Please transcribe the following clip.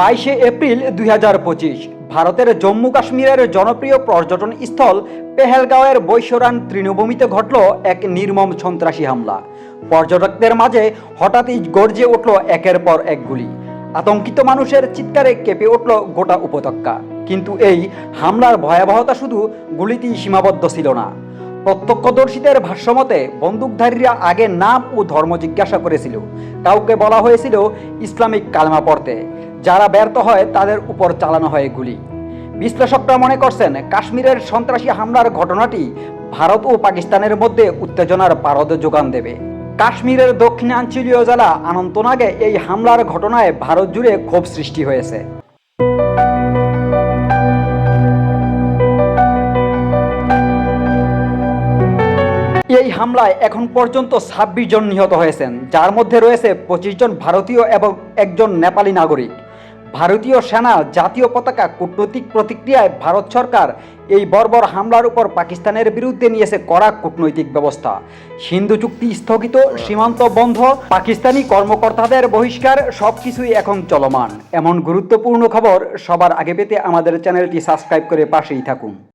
বাইশে এপ্রিল দুই হাজার পঁচিশ, ভারতের জম্মু কাশ্মীরের জনপ্রিয় পর্যটন স্থল পেহেলগাঁওয়ের বৈশ্বরান তৃণভূমিতে ঘটল এক নির্মম সন্ত্রাসী হামলা। পর্যটকদের মাঝে হঠাৎই গর্জে উঠল একের পর এক গুলি। আতঙ্কিত মানুষের চিৎকারে কেঁপে উঠল গোটা উপত্যকা। কিন্তু এই হামলার ভয়াবহতা শুধু গুলিতেই সীমাবদ্ধ ছিল না। প্রত্যক্ষদর্শীদের ভাষ্যমতে, বন্দুকধারীরা আগে নাম ও ধর্ম জিজ্ঞাসা করেছিল। কাউকে বলা হয়েছিল, ইসলামিক কালমা পড়তে। যারা ব্যর্থ হয়, তাদের উপর চালানো হয় গুলি। বিশ্লেষকরা মনে করছেন, কাশ্মীরের সন্ত্রাসী হামলার ঘটনাটি ভারত ও পাকিস্তানের মধ্যে উত্তেজনার পারদ যোগান দেবে। কাশ্মীরের দক্ষিণাঞ্চলীয় জেলা অনন্তনাগে এই হামলার ঘটনায় ভারত জুড়ে ক্ষোভ সৃষ্টি হয়েছে। এই হামলায় এখন পর্যন্ত ছাব্বিশ জন নিহত হয়েছেন, যার মধ্যে রয়েছে পঁচিশ জন ভারতীয় এবং একজন নেপালি নাগরিক। ভারতীয় সেনা জাতীয় পতাকা কূটনৈতিক প্রতিক্রিয়ায় ভারত সরকার এই বর্বর হামলার উপর পাকিস্তানের বিরুদ্ধে নিয়েছে কড়া কূটনৈতিক ব্যবস্থা। সিন্ধু চুক্তি স্থগিত, সীমান্ত বন্ধ, পাকিস্তানি কর্মকর্তাদের বহিষ্কার, সবকিছুই এখন চলমান। এমন গুরুত্বপূর্ণ খবর সবার আগে পেতে আমাদের চ্যানেলটি সাবস্ক্রাইব করে পাশেই থাকুন।